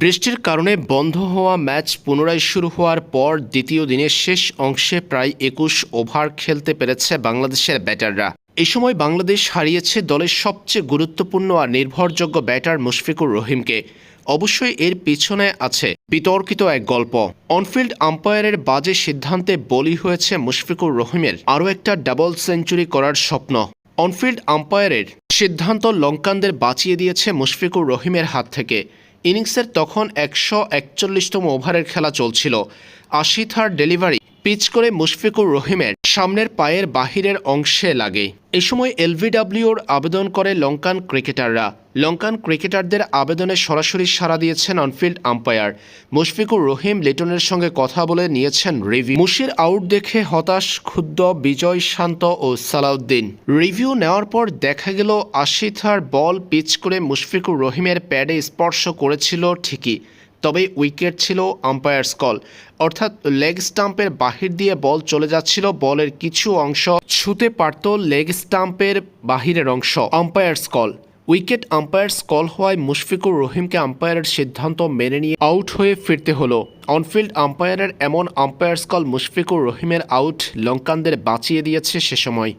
বৃষ্টির কারণে বন্ধ হওয়া ম্যাচ পুনরায় শুরু হওয়ার পর দ্বিতীয় দিনের শেষ অংশে প্রায় একুশ ওভার খেলতে পেরেছে বাংলাদেশের ব্যাটাররা। এ সময় বাংলাদেশ হারিয়েছে দলের সবচেয়ে গুরুত্বপূর্ণ আর নির্ভরযোগ্য ব্যাটার মুশফিকুর রহিমকে। অবশ্যই এর পিছনে আছে বিতর্কিত এক গল্প। অনফিল্ড আম্পায়ারের বাজে সিদ্ধান্তে বলি হয়েছে মুশফিকুর রহিমের আরও একটা ডাবল সেঞ্চুরি করার স্বপ্ন। অনফিল্ড আম্পায়ারের সিদ্ধান্ত লঙ্কানদের বাঁচিয়ে দিয়েছে মুশফিকুর রহিমের হাত থেকে। ইনিংসের তখন একশো একচল্লিশতম ওভারের খেলা চলছিল। আশি থার ডেলিভারি পিচ করে মুশফিকুর রহিমের সামনের পায়ের বাহিরের অংশে লাগে। এ সময় এলভিডব্লিউর আবেদন করে লঙ্কান ক্রিকেটাররা। লঙ্কান ক্রিকেটারদের আবেদনে সরাসরি সাড়া দিয়েছেন অনফিল্ড আম্পায়ার। মুশফিকুর রহিম লিটনের সঙ্গে কথা বলে নিয়েছেন রিভিউ। মুশির আউট দেখে হতাশ, ক্ষুব্ধ, বিজয় শান্ত ও সালাউদ্দিন। রিভিউ নেওয়ার পর দেখা গেল আশিথার বল পিচ করে মুশফিকুর রহিমের প্যাডে স্পর্শ করেছিল ঠিকই। তবে উইকেট ছিল আম্পায়ার্স কল অর্থাৎ লেগ স্টাম্পের বাহির দিয়ে বল চলে যাচ্ছিল বলের কিছু অংশ ছুতে পারত লেগ স্টাম্পের বাহিরের অংশ umpire's call wicket umpire's call হওয়ায় মুশফিকুর রহিমকে আম্পায়ারের সিদ্ধান্ত মেনে নিয়ে আউট হয়ে ফিরতে হলো। অনফিল্ড আম্পায়ারের এমন আম্পায়ার্স কল মুশফিকুর রহিমের আউট লঙ্কানদের বাঁচিয়ে দিয়েছে সে সময়।